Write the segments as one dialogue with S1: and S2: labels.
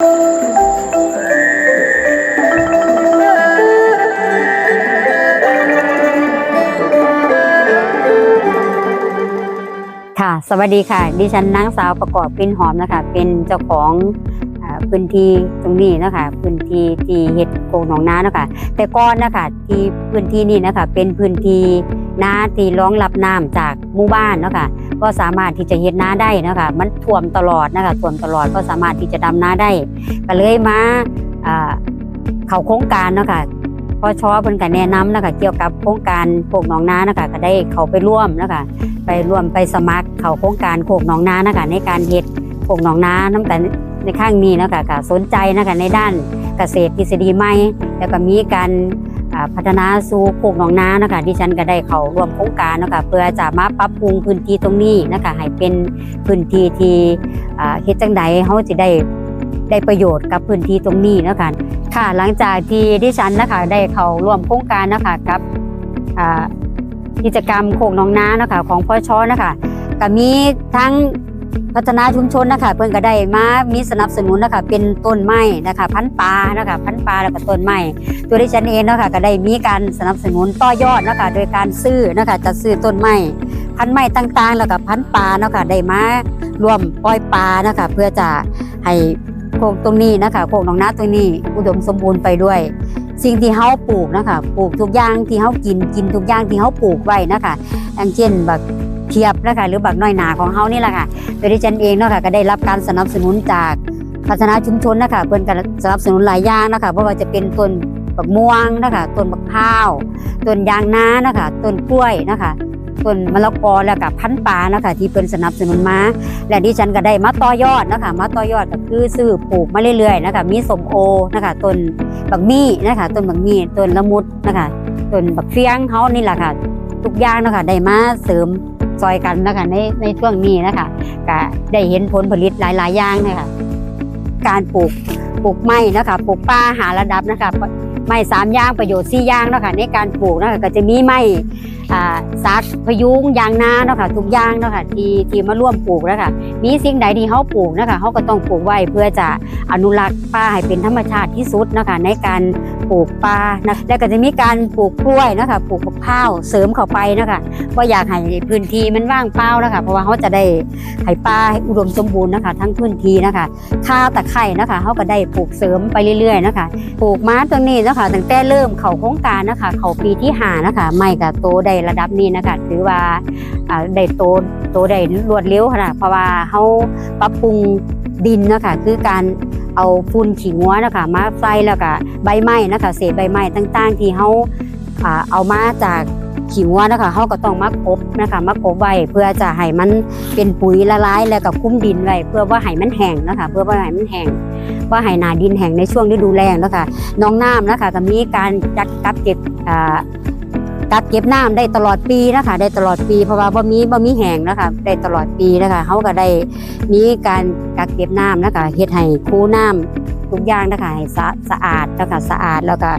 S1: ค่ะ สวัสดีค่ะ ดิฉันนางสาวประกอบปินหอมนะคะ เป็นเจ้าของอ่าพื้นที่ตรงนี้นะคะ พื้นที่ที่เฮ็ดโกงหนองน้านะคะ แต่ก่อนนะคะที่พื้นที่นี้นะคะ เป็นพื้นที่นาที่รองรับน้ำจาก หมู่บ้านเนาะคะก็สามารถที่จะเฮ็ดนาได้เนาะคะมันท่วมตลอดนะคะท่วมตลอดก็สามารถที่จะดำนาได้ ก็เลยมาเข้าโครงการเนาะค่ะพอชอเพิ่นก็แนะนำนะคะเกี่ยวกับโครงการโคกหนองนานะคะก็ได้เข้าไปร่วมนะคะไปร่วมไปสมัครเข้าโครงการโคกหนองนานะคะในการเฮ็ดโคกหนองนาน้ำแต่ในข้างนี้นะคะก็สนใจนะคะในด้านเกษตรทฤษฎีใหม่แล้วก็มีการ พัฒนาสู่โคกหนองนานะคะที่ฉันก็ได้เข้าร่วมโครงการนะคะเพื่อจะมาปรับปรุงพื้นที่ตรงนี้นะคะให้เป็นพื้นที่ที่เฮ็ดจังใดเฮาสิได้ได้ประโยชน์กับพื้นที่ตรงนี้นะคะค่ะหลังจากที่ดิฉันนะคะได้เข้าร่วมโครงการนะคะกับกิจกรรมโคกหนองนานะคะของพ่อชนะคะก็มีทั้ง พัฒนาชุมชนนะคะเพื่อนก็ได้มามีสนับสนุนนะคะเป็นต้นไม้นะคะพันปลานะคะพันปลาแล้วก็ต้นไม้ตัวดิฉันเองนะคะก็ได้มีการสนับสนุนต่อยอดนะคะโดยการซื้อนะคะจะซื้อต้นไม้พันไม้ต่างๆ แล้วก็พันปลานะคะได้มารวมปล่อยปลานะคะเพื่อจะให้โคกตรงนี้นะคะโคกหนองนาตรงนี้อุดมสมบูรณ์ไปด้วย สิ่งที่เฮาปลูกนะคะปลูกทุกอย่างที่เฮากินกินทุกอย่างที่เฮาปลูกไว้นะคะอย่างเช่นแบัก เทียบนะคะหรือบักน้อยหนาของเฮานี่แหละค่ะโดยที่ฉันเองเนาะค่ะก็ได้รับการสนับสนุนจากพัฒนาชุมชนนะคะเพิ่นก็สนับสนุนหลายอย่างนะคะเพราะว่าจะเป็นต้นบักม่วงนะคะต้นบักพร้าวต้นยางนานะคะต้นกล้วยนะคะต้นมะละกอแล้วก็พันธุ์ปลานะคะที่เพิ่นสนับสนุนมาและดิฉันก็ได้มาต่อยอดนะคะมาต่อยอดก็คือซื้อปลูกมาเรื่อยๆนะคะมีสมโอนะคะต้นบักมี่นะคะต้นบักมี่ต้นละมุดนะคะต้นบักเฟียงเขานี่แหละค่ะทุกอย่างนะคะได้มาเสริม ซอยกันนะคะในในช่วงนี้นะคะก็ได้เห็นผลผลิตหลายๆอย่างนะคะการปลูกปลูกไม้นะคะปลูกป่าหาระดับนะคะไม้สามย่างประโยชน์สี่ย่างนะคะในการปลูกนะคะก็จะมีไม้อ่ ซักพยุงยางนาเนาะค่ะทุกอย่างเนาะค่ะที่ที่มาร่วมปลูกนะคะมีสิ่งใดที่เขาปลูกนะคะเขาก็ต้องปลูกไว้เพื่อจะอนุรักษ์ป่าให้เป็นธรรมชาติที่สุดนะคะในการปลูกป่านะแล้วก็จะมีการปลูกกล้วยนะคะปลูกมะพร้าวเสริมเข้าไปนะคะก็อยากให้พื้นที่มันว่างเปล่านะคะเพราะว่าเขาจะได้ให้ป่าให้อุดมสมบูรณ์นะคะ ทั้งพื้นที่นะคะข้าวตะไคร่นะคะเขาก็ได้ปลูกเสริมไปเรื่อยๆนะคะปลูกม้าตรงนี้นะคะตั้งแต่เริ่มเข้าโครงการนะคะ เขาปีที่หานะคะไม่กับโตได้ระดับนี้นะคะถือว่าได้โตโตได้รวดเร็วค่ะเพราะว่าเขาปรับปรุงดินนะคะคือการเอาฝุ่นขี้งัวนะคะมาใส่แล้วก็ใบไม้นะคะเศษใบไม้ต่างๆ ที่เขาเอามาจากขี้งัวนะคะเขาก็ต้องมากบนะคะมากบไว้เพื่อจะให้มันเป็นปุ๋ยละลายแล้วก็คุ้มดินไว้เพื่อว่าให้มันแห้งนะคะเพื่อว่าให้มันแห้งว่าให้นาดินแห้งในช่วงฤดูแล้งนะคะน้องน้ำนะคะก็มีการจัดกักเก็บ กักเก็บน้ำได้ตลอดปีนะคะได้ตลอดปีเพราะว่าบ่มีบ่มีแห้งนะคะได้ตลอดปีนะคะเขาก็ได้มีการกักเก็บน้ำนะคะเฮ็ดให้คูน้ำทุกอย่างนะคะให้สะสะอาดนะคะสะอาดแล้วก็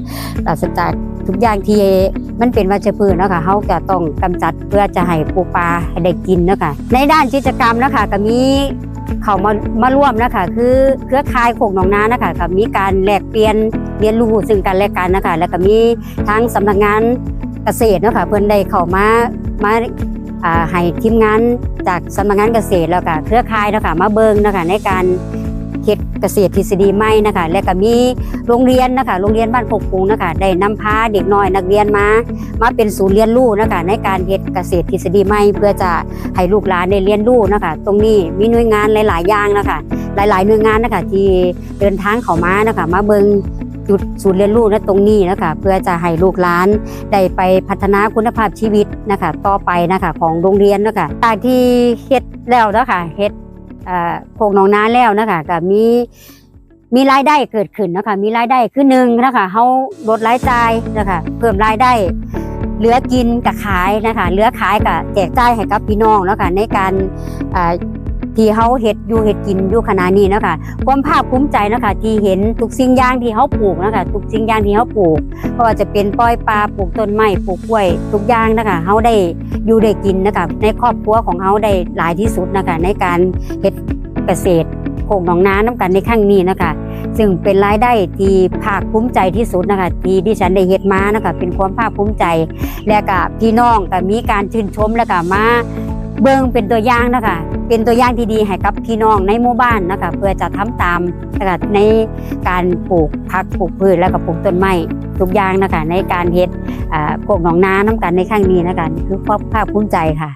S1: ปราศจากทุกอย่างที่มันเป็นวัชพืชนะคะเขาจะต้องกำจัดเพื่อจะให้ปูปลาให้ได้กินนะคะในด้านกิจกรรมนะคะก็มีเขามามาร่วมนะคะคือเครือข่ายโขงหนองนานะคะก็มีการแลกเปลี่ยนเรียนรู้ซึ่งกันและกันนะคะแล้วก็มีทั้งสำนักงาน กษตรนะคะเพิ่นได้เข้ามามาอ่าให้ทีมงานจากสำนักงานเกษตรแล้วก็เครือข่ายนะคะมาเบิงนะคะในการเฮ็ดเกษตรทฤษฎีใหม่นะคะและก็มีโรงเรียนนะคะโรงเรียนบ้านโคกรุงนะคะได้นำพาเด็กน้อยนักเรียนมา มาเป็นศูนย์เรียนรู้นะคะในการเฮ็ดเกษตรทฤษฎีใหม่เพื่อจะให้ลูกหลานได้เรียนรู้นะคะตรงนี้มีหน่วยงานหลาย ๆ อย่างนะคะหลาย ๆ หน่วยงานนะคะที่เดินทางเข้ามานะคะมาเบิง จุดศูนย์เรียนรู้ณตรงนี้นะคะเพื่อจะให้ลูกหลานได้ไปพัฒนาคุณภาพชีวิตนะคะต่อไปนะคะของโรงเรียนนะคะจากที่เฮ็ดแล้วนะคะเฮ็ดโคกหนองนาแล้วนะคะก็มีมีรายได้เกิดขึ้นนะคะมีรายได้คือหนึ่งนะคะเฮาลดรายจ่ายนะคะเพิ่มรายได้เหลือกินกับขายนะคะเหลือขายกับแจกจ่ายให้กับพี่น้องแล้วค่ะในการอ่อ ที่เฮาเฮ็ดอยู่เฮ็ดกินอยู่ขณะนี้นะคะความภาคภูมิใจนะคะที่เห็นทุกสิ่งอย่างที่เขาปลูกนะคะทุกสิ่งอย่างที่เขาปลูกเพราะว่าจะเป็นปล่อยปลาปลูกต้นไม้ปลูกกล้วย ทุกอย่างนะคะเขาได้อยู่ได้กินนะคะในครอบครัวของเขาได้หลายที่สุดนะคะในการเฮ็ดเกษตรโคโคกหนองน้าน้ำกันในครั้งนี้นะคะ ซึ่งเป็นรายได้ที่ภาคภูมิใจที่สุดนะคะที่ดิฉันได้เฮ็ดมานะคะเป็นความภาคภูมิใจ และก็พี่น้องก็มีการชื่นชมแล้วก็มาเบิ่งเป็นตัวอย่างนะคะ เป็นตัวอย่างที่ดีให้กับพี่น้องในหมู่บ้านนะคะเพื่อจะทำตามนะคะในการปลูกผักปลูกพืชแล้วก็ปลูกต้นไม้ทุกอย่างนะคะในการเฮ็ดพวกหนองนาน้ำกันในครั้งนี้นะคะคือความภาคภูมิใจค่ะ